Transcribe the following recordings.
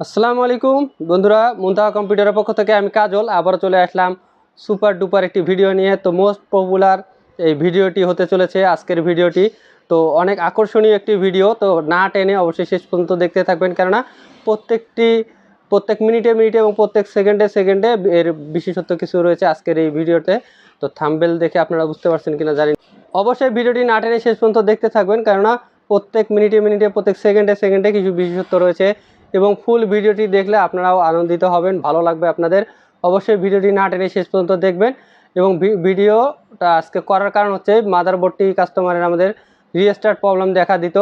আসসালামু আলাইকুম। বন্ধুরা, মুন্তাহা কম্পিউটারের পক্ষ থেকে আমি কাজল আবার চলে আসলাম সুপার ডুপার একটি ভিডিও নিয়ে। তো মোস্ট পপুলার এই ভিডিওটি হতে চলেছে আজকের ভিডিওটি। তো অনেক আকর্ষণীয় একটি ভিডিও, তো না টেনে অবশ্যই শেষ পর্যন্ত দেখতে থাকবেন। কেননা প্রত্যেকটি, প্রত্যেক মিনিটে মিনিটে এবং প্রত্যেক সেকেন্ডে সেকেন্ডে এর বিশেষত্ব কিছু রয়েছে আজকের এই ভিডিওতে। তো থাম্বেল দেখে আপনারা বুঝতে পারছেন কিনা জানি। অবশ্যই ভিডিওটি না টেনে শেষ পর্যন্ত দেখতে থাকবেন। কেননা প্রত্যেক মিনিটে মিনিটে, প্রত্যেক সেকেন্ডে সেকেন্ডে কিছু বিশেষত্ব রয়েছে। এবং ফুল ভিডিওটি দেখলে আপনারাও আনন্দিত হবেন, ভালো লাগবে আপনাদের। অবশ্যই ভিডিওটি না টেনে শেষ পর্যন্ত দেখবেন এবং ভিডিওটা আজকে করার কারণ হচ্ছে মাদারবোর্ডটি কাস্টমারের আমাদের রিস্টার্ট প্রবলেম দেখা দিত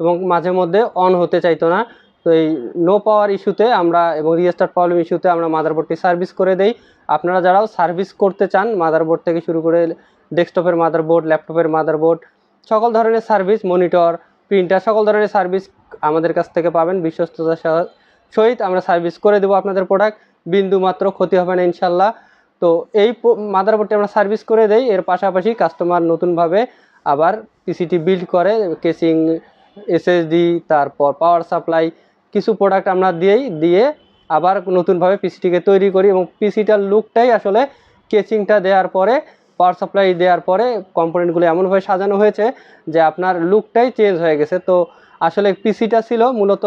এবং মাঝে মধ্যে অন হতে চাইতো না। তো এই নো পাওয়ার ইস্যুতে আমরা এবং রিস্টার্ট প্রবলেম ইস্যুতে আমরা মাদারবোর্ডটি সার্ভিস করে দেই। আপনারা যারাও সার্ভিস করতে চান মাদারবোর্ড থেকে শুরু করে ডেস্কটপের মাদারবোর্ড, ল্যাপটপের মাদারবোর্ড, সকল ধরনের সার্ভিস, মনিটর প্রিন্টার সকল ধরনের সার্ভিস আমাদের কাছ থেকে পাবেন, বিশ্বস্ততার সহিত আমরা সার্ভিস করে দেবো আপনাদের প্রোডাক্ট। বিন্দু মাত্র ক্ষতি হবে না ইনশাল্লাহ। তো এই মাদারবোর্ডটি আমরা সার্ভিস করে দেই। এর পাশাপাশি কাস্টমার নতুনভাবে আবার পিসিটি বিল্ড করে, কেসিং, এসএসডি, তারপর পাওয়ার সাপ্লাই, কিছু প্রোডাক্ট আমরা দিয়েই, দিয়ে আবার নতুনভাবে পিসিটিকে তৈরি করি এবং পিসিটার লুকটাই আসলে কেচিংটা দেওয়ার পরে পাওয়ার সাপ্লাই দেওয়ার পরে কম্পোনেন্টগুলো এমনভাবে সাজানো হয়েছে যে আপনার লুকটাই চেঞ্জ হয়ে গেছে। তো আসলে পিসিটা ছিল মূলত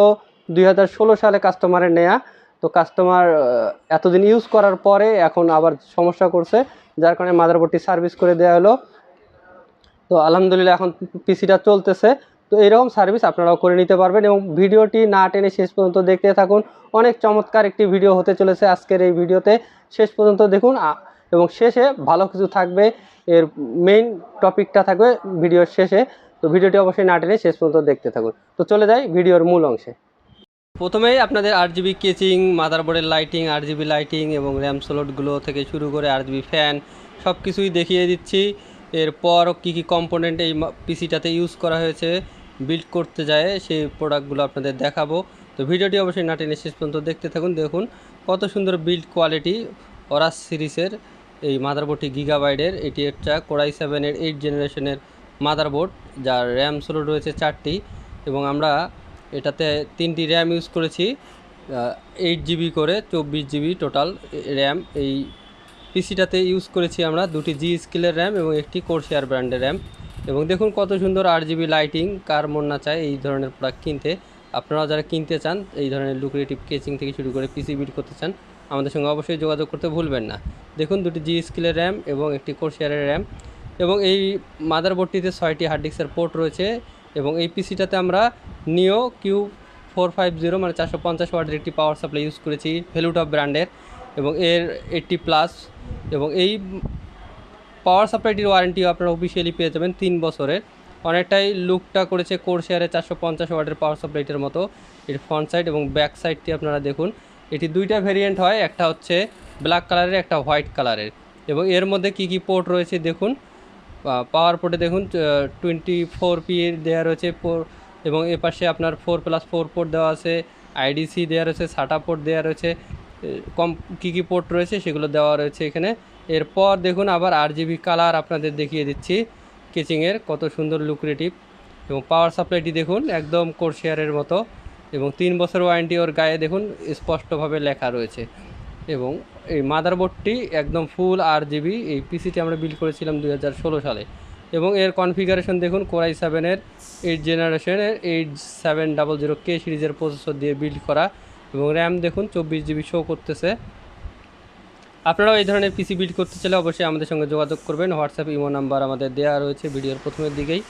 দুই হাজার ষোলো সালে কাস্টমারের নেয়া। তো কাস্টমার এতদিন ইউজ করার পরে এখন আবার সমস্যা করছে, যার কারণে মাদারবোর্ডটি সার্ভিস করে দেওয়া হলো। তো আলহামদুলিল্লাহ এখন পিসিটা চলতেছে। তো এরকম সার্ভিস আপনারাও করে নিতে পারবেন এবং ভিডিওটি না টেনে শেষ পর্যন্ত দেখতে থাকুন। অনেক চমৎকার একটি ভিডিও হতে চলেছে আজকের এই ভিডিওতে। শেষ পর্যন্ত দেখুন এবং শেষে ভালো কিছু থাকবে, এর মেইন টপিকটা থাকবে ভিডিওর শেষে। তো ভিডিওটি অবশ্যই না টেনে শেষ পর্যন্ত দেখতে থাকুন। তো চলে যাই ভিডিওর মূল অংশে। প্রথমেই আপনাদের আট জিবি কেচিং মাদারবোর্ডের লাইটিং আট জিবি লাইটিং এবং র্যাম স্লটগুলো থেকে শুরু করে আট জিবি ফ্যান সব কিছুই দেখিয়ে দিচ্ছি। এরপর কী কী কম্পোনেন্ট এই পিসিটাতে ইউজ করা হয়েছে বিল্ড করতে যায়, সেই প্রোডাক্টগুলো আপনাদের দেখাবো। তো ভিডিওটি অবশ্যই না টেনে শেষ পর্যন্ত দেখতে থাকুন। দেখুন কত সুন্দর বিল্ড কোয়ালিটি অরাস সিরিজের মাদারবোর্ডটি গিগাবাইডের এটি একটা কোরাই সেভেনের এইট জেনারেশনের মাদারবোর্ড, যার র্যাম স্লট রয়েছে চারটি এবং আমরা এটাতে তিনটি র্যাম ইউজ করেছি এইট জিবি করে চব্বিশ জিবি টোটাল র্যাম। এই পিসিটাতে ইউজ করেছি আমরা দুটি জি স্কিলের র্যাম এবং একটি কোরশিয়ার ব্র্যান্ডের র্যাম। এবং দেখুন কত সুন্দর আট জিবি লাইটিং কার মন না চায় এই ধরনের প্রোডাক্ট কিনতে। আপনারা যারা কিনতে চান, এই ধরনের লুক্রেটিভ কেচিং থেকে শুরু করে পিসি বিল্ড করতে চান আমাদের সঙ্গে অবশ্যই যোগাযোগ করতে ভুলবেন না। দেখুন, দুটি জি স্কিলের র্যাম এবং একটি কোরশিয়ারের র্যাম এবং এই মাদারবোর্ডটিতে ছয়টি হার্ড ডিস্কের পোর্ট রয়েছে এবং এই পিসিটাতে আমরা নিও কিউ ফোর ফাইভ জিরো মানে চারশো পঞ্চাশ ওয়াটের একটি পাওয়ার সাপ্লাই ইউজ করেছি ভ্যালুটপ ব্র্যান্ডের এবং এর এইটটি প্লাস এবং এই পাওয়ার সাপ্লাইটির ওয়ারেন্টিও আপনারা অফিসিয়ালি পেয়ে যাবেন তিন বছরের। অনেকটাই লুকটা করেছে কোরশেয়ারে চারশো পঞ্চাশ ওয়াটের পাওয়ার সাপ্লাইটের মতো। এর ফ্রন্ট সাইড এবং ব্যাক সাইডটি আপনারা দেখুন। এটি দুইটা ভেরিয়েন্ট হয়, একটা হচ্ছে ব্ল্যাক কালারের একটা হোয়াইট কালারের এবং এর মধ্যে কি কি পোর্ট রয়েছে দেখুন। পাওয়ার পোর্টে দেখুন টোয়েন্টি ফোর পি দেওয়া রয়েছে ফোর এবং এ পাশে আপনার ফোর প্লাস ফোর পোর্ট দেওয়া আছে আইডিসি দেওয়া রয়েছে সাটা পোর্ট দেওয়া রয়েছে কম কী কী পোর্ট রয়েছে সেগুলো দেওয়া রয়েছে এখানে। এরপর দেখুন আবার আর জিবি কালার আপনাদের দেখিয়ে দিচ্ছি কেচিংয়ের কত সুন্দর লুক্রেটিভ এবং পাওয়ার সাপ্লাইটি দেখুন, একদম কোর্সিয়ারের মতো। এবং তিন বছর ওয়ারেন্টি ওর গায়ে দেখুন স্পষ্টভাবে লেখা রয়েছে। এবং এই মাদারবোর্ডটি একদম ফুল আর জিবি এই পিসিটি আমরা বিল্ড করেছিলাম দু হাজার ষোলো সালে। এবং এর কনফিগারেশন দেখুন কোরাই সেভেনের এইট জেনারেশনের eight seven double zero K সিরিজের প্রসেসর দিয়ে বিল্ড করা। এবং র্যাম দেখুন চব্বিশ জিবি শো করতেছে। আপনারাও এই ধরনের পিসি বিল্ড করতে চাইলে অবশ্যই আমাদের সঙ্গে যোগাযোগ করবেন। হোয়াটসঅ্যাপ ইমো নাম্বার আমাদের দেওয়া রয়েছে ভিডিওর প্রথমের দিকেই।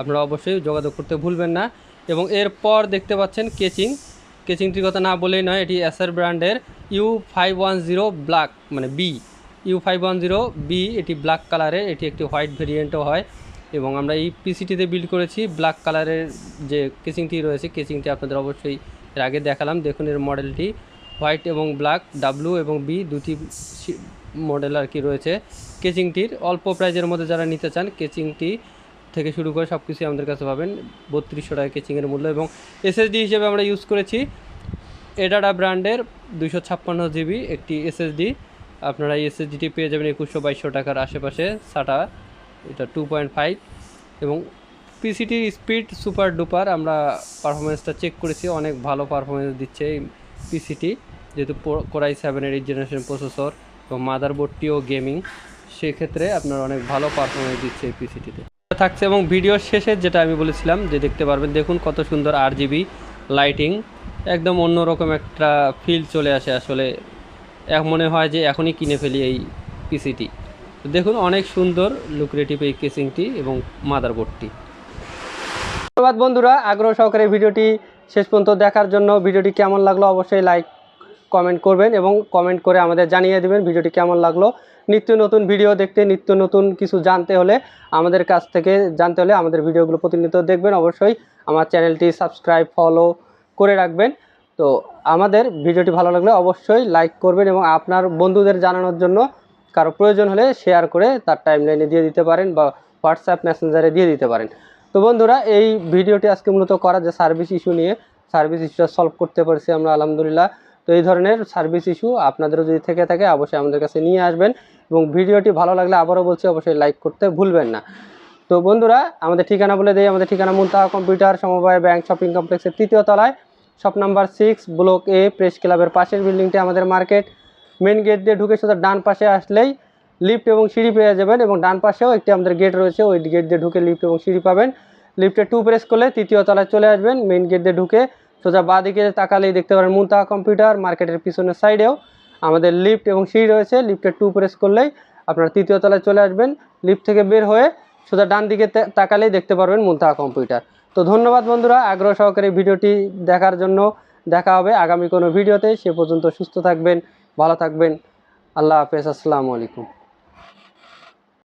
আপনারা অবশ্যই যোগাযোগ করতে ভুলবেন না। এবং এরপর দেখতে পাচ্ছেন কেচিং। কেচিংটির কথা না বলেই নয়, এটি এসআর ব্র্যান্ডের U five one zero black মানে B. U five one zero B, এটি ব্ল্যাক কালারের এটি একটি হোয়াইট ভেরিয়েন্টও হয়। এবং আমরা এই পিসিটিতে বিল্ড করেছি ব্ল্যাক কালারের যে কেচিংটি রয়েছে, কেচিংটি আপনাদের অবশ্যই এর আগে দেখালাম। দেখুন এর মডেলটি, হোয়াইট এবং ব্ল্যাক, ডাব্লু এবং বি দুটি মডেল আর কি রয়েছে। কেচিংটির অল্প প্রাইজের মধ্যে যারা নিতে চান, কেচিংটি থেকে শুরু করে সব কিছুই আমাদের কাছে পাবেন। বত্রিশশো টাকা কেচিংয়ের মূল্য এবং এসএসডি হিসেবে আমরা ইউজ করেছি এডাডা ব্র্যান্ডের দুশো ছাপ্পান্ন জিবি একটি এসএসডি আপনারা এই এসএসডিটি পেয়ে যাবেন একুশশো বাইশশো টাকার আশেপাশে সাটা এটা টু পয়েন্ট ফাইভ এবং পিসিটির স্পিড সুপার ডুপার আমরা পারফরমেন্সটা চেক করেছি, অনেক ভালো পারফরমেন্স দিচ্ছে এই পিসিটি যেহেতু কোরাই সেভেনের এইট জেনারেশন প্রসেসর এবং মাদারবোর্ডটিও গেমিং সেক্ষেত্রে আপনার অনেক ভালো পারফরমেন্স দিচ্ছে এই পিসিটিতে থাকছে এবং ভিডিওর শেষে যেটা আমি বলেছিলাম যে দেখতে পারবেন, দেখুন কত সুন্দর আর জিবি লাইটিং একদম অন্যরকম একটা ফিল চলে আসে আসলে। এক মনে হয় যে এখনই কিনে ফেলি এই পিসিটি দেখুন অনেক সুন্দর লুক্রেটিভ এই কেসিংটি এবং মাদারবোর্ডটি ধন্যবাদ বন্ধুরা, আগ্রহ সহকারে ভিডিওটি শেষ পর্যন্ত দেখার জন্য। ভিডিওটি কেমন লাগল অবশ্যই লাইক কমেন্ট করবেন এবং কমেন্ট করে আমাদের জানিয়ে দেবেন ভিডিওটি কেমন লাগল। নিত্য নতুন ভিডিও দেখতে, নিত্য নতুন কিছু জানতে হলে আমাদের কাছ থেকে জানতে হলে আমাদের ভিডিওগুলো প্রতিনিয়ত দেখবেন। অবশ্যই আমার চ্যানেলটি সাবস্ক্রাইব, ফলো করে রাখবেন। তো আমাদের ভিডিওটি ভালো লাগলে অবশ্যই লাইক করবেন এবং আপনার বন্ধুদের জানানোর জন্য কারও প্রয়োজন হলে শেয়ার করে তার টাইমলাইনে দিয়ে দিতে পারেন বা হোয়াটসঅ্যাপ মেসেঞ্জারে দিয়ে দিতে পারেন। তো বন্ধুরা, এই ভিডিওটি আজকে মূলত করা যে সার্ভিস ইস্যু নিয়ে সার্ভিস ইস্যুটা সলভ করতে পারছি আমরা, আলহামদুলিল্লাহ। তো এই ধরনের সার্ভিস ইস্যু আপনাদেরও যদি থেকে থাকে, অবশ্যই আমাদের কাছে নিয়ে আসবেন। এবং ভিডিওটি ভালো লাগলে আবারও বলছি, অবশ্যই লাইক করতে ভুলবেন না। তো বন্ধুরা, আমাদের ঠিকানা বলে দেই, আমাদের ঠিকানা মুনতাহা কম্পিউটার, সমবায় ব্যাংক, শপিং কমপ্লেক্সের তৃতীয় তলায়। Shop number six block A press ক্লাবের পাশের বিল্ডিংটি আমাদের মার্কেট মেন গেট দিয়ে ঢুকে সোজা ডান পাশে আসলেই লিফট এবং সিঁড়ি পেয়ে যাবেন এবং ডান পাশেও একটি আমাদের গেট রয়েছে, ওই গেট দিয়ে ঢুকে লিফট এবং সিঁড়ি পাবেন। লিফটে টু প্রেস করলে তৃতীয় তলায় চলে আসবেন। মেন গেট দিয়ে ঢুকে সোজা বাঁ দিকে তাকালেই দেখতে পারেন মুনতাহা কম্পিউটার মার্কেটের পিছনের সাইডেও আমাদের লিফট এবং সিঁড়ি রয়েছে। লিফটে টু প্রেস করলেই আপনারা তৃতীয় তলায় চলে আসবেন। লিফট থেকে বের হয়ে সোজা ডান দিকে তাকালেই দেখতে পারবেন মুন্তাহা কম্পিউটার তো ধন্যবাদ বন্ধুরা, আগ্রহ সহকারে ভিডিওটি দেখার জন্য দেখা হবে আগামী কোনো ভিডিওতে। সে পর্যন্ত সুস্থ থাকবেন, ভালো থাকবেন। আল্লাহ হাফেজ, আসসালামু আলাইকুম।